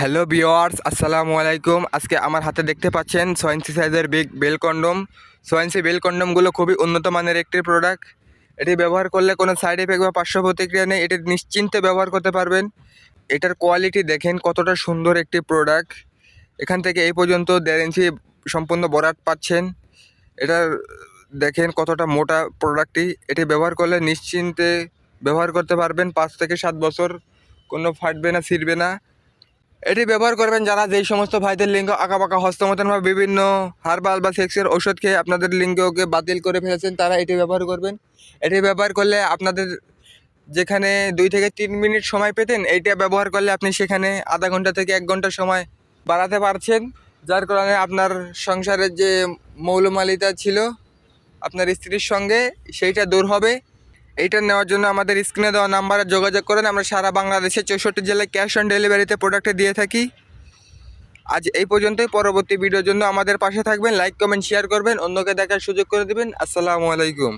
Hello বিওয়ার্স আসসালামু আলাইকুম। আজকে আমার হাতে দেখতে পাচ্ছেন সোয়েন্সি সাইজের বিগ বেল কন্ডম। সোয়েন্সি বেল কন্ডমগুলো খুবই উন্নত মানের একটি প্রোডাক্ট এটি ব্যবহার করলে কোনো সাইড এফেক্ট বা পার্শ্ব প্রতিক্রিয়া নেই, এটি নিশ্চিন্তে ব্যবহার করতে পারবেন। এটার কোয়ালিটি দেখেন কতটা সুন্দর একটি প্রোডাক্ট এখান থেকে এই পর্যন্ত দেড় ইঞ্চি সম্পূর্ণ বরাট পাচ্ছেন। এটার দেখেন কতটা মোটা প্রোডাক্টটি এটি ব্যবহার করলে নিশ্চিন্তে ব্যবহার করতে পারবেন পাঁচ থেকে সাত বছর। কোনো ফাটবে না, ছিঁড়বে না। এটি ব্যবহার করবেন যারা যেই সমস্ত ভাইদের লিঙ্গ আঁকাবাঁকা হস্তমতন বা বিভিন্ন হার্বাল বা সেক্সের ওষুধ খেয়ে আপনাদের লিঙ্গকে বাতিল করে ফেলেছেন, তারা এটি ব্যবহার করবেন। এটি ব্যবহার করলে আপনাদের যেখানে দুই থেকে তিন মিনিট সময় পেতেন, এইটা ব্যবহার করলে আপনি সেখানে আধা ঘণ্টা থেকে এক ঘণ্টা সময় বাড়াতে পারছেন, যার কারণে আপনার সংসারের যে মৌলমালিতা ছিল, আপনার স্ত্রীর সঙ্গে সেইটা দূর হবে। এইটা নেওয়ার জন্য আমাদের স্ক্রিনে দেওয়া নাম্বারে যোগাযোগ করেন। আমরা সারা বাংলাদেশে চৌষট্টি জেলায় ক্যাশ অন ডেলিভারিতে প্রোডাক্টে দিয়ে থাকি। আজ এই পর্যন্তই। পরবর্তী ভিডিওর জন্য আমাদের পাশে থাকবেন, লাইক, কমেন্ট, শেয়ার করবেন। অন্যকে দেখার সুযোগ করে দেবেন। আসসালামু আলাইকুম।